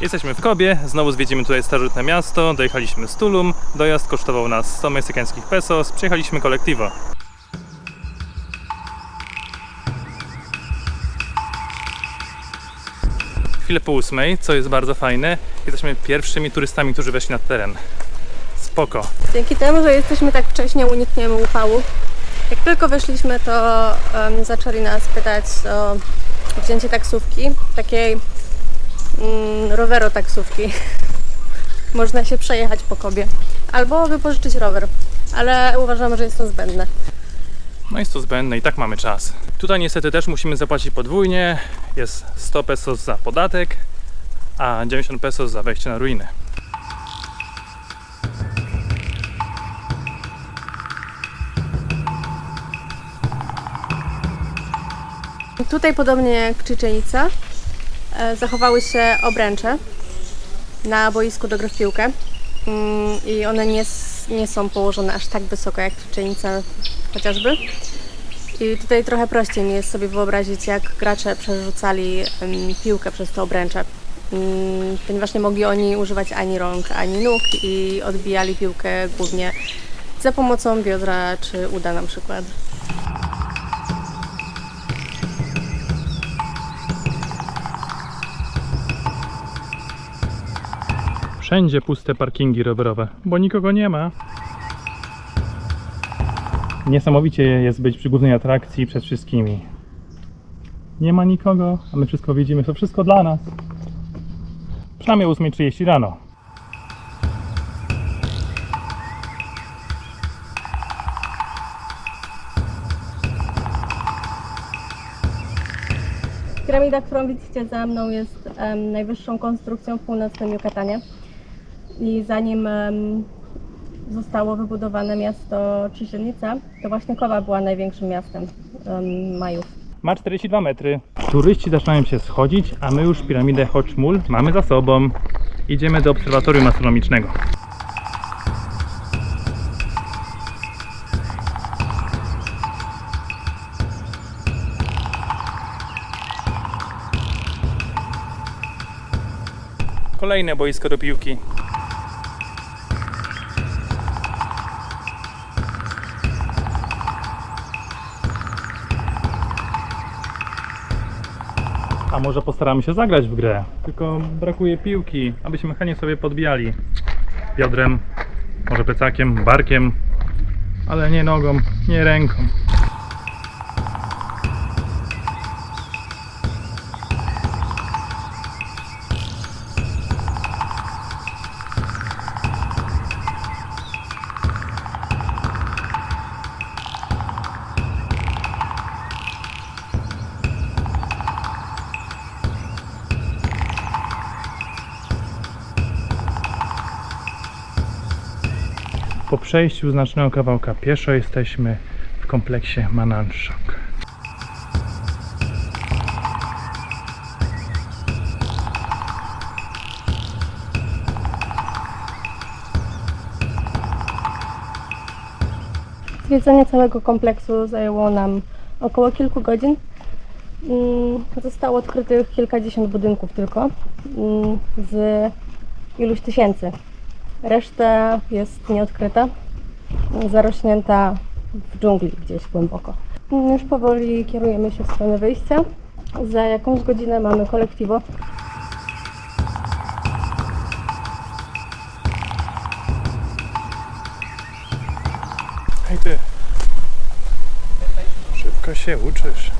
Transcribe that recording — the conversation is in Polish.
Jesteśmy w Kobie, znowu zwiedzimy tutaj starożytne miasto, dojechaliśmy z Tulum, dojazd kosztował nas 100 meksykańskich pesos, przyjechaliśmy kolektywo. Chwilę po ósmej, co jest bardzo fajne, jesteśmy pierwszymi turystami, którzy weszli na teren. Spoko. Dzięki temu, że jesteśmy tak wcześnie, unikniemy upału. Jak tylko weszliśmy, to em, zaczęli nas pytać o wzięcie taksówki, takiej mm, rowero taksówki. Można się przejechać po Kobie. Albo wypożyczyć rower, ale uważamy, że jest to zbędne. No jest to zbędne i tak mamy czas. Tutaj niestety też musimy zapłacić podwójnie. Jest 100 pesos za podatek, a 90 pesos za wejście na ruiny. Tutaj, podobnie jak e, zachowały się obręcze na boisku do gry w piłkę. Mm, I one nie, nie są położone aż tak wysoko jak w Czyczenicy chociażby. I tutaj trochę prościej mi jest sobie wyobrazić, jak gracze przerzucali piłkę przez te obręcze. Mm, Ponieważ nie mogli oni używać ani rąk, ani nóg i odbijali piłkę głównie za pomocą biodra czy uda na przykład. Wszędzie puste parkingi rowerowe, bo nikogo nie ma. Niesamowicie jest być przy głównej atrakcji przed wszystkimi. Nie ma nikogo, a my wszystko widzimy, to wszystko dla nas. Przynajmniej o 8.30 rano. Piramida, którą widzicie za mną, jest em, najwyższą konstrukcją w północnym Yucatanie. I zanim zostało wybudowane miasto Chichen to właśnie Kowa była największym miastem em, Majów. Ma 42 metry. Turyści zaczynają się schodzić, a my już piramidę Hochmul mamy za sobą. Idziemy do obserwatorium astronomicznego. Kolejne boisko do piłki. A może postaramy się zagrać w grę? Tylko brakuje piłki, abyśmy chętnie sobie podbijali biodrem, może plecakiem, barkiem, ale nie nogą, nie ręką. Po przejściu znacznego kawałka pieszo jesteśmy w kompleksie Mananszok. Zwiedzenie całego kompleksu zajęło nam około kilku godzin. Mm, Zostało odkrytych kilkadziesiąt budynków tylko mm, z iluś tysięcy. Reszta jest nieodkryta, zarośnięta w dżungli gdzieś głęboko. Już powoli kierujemy się w stronę wyjścia. Za jakąś godzinę mamy kolektywo. Hej ty! Szybko się uczysz.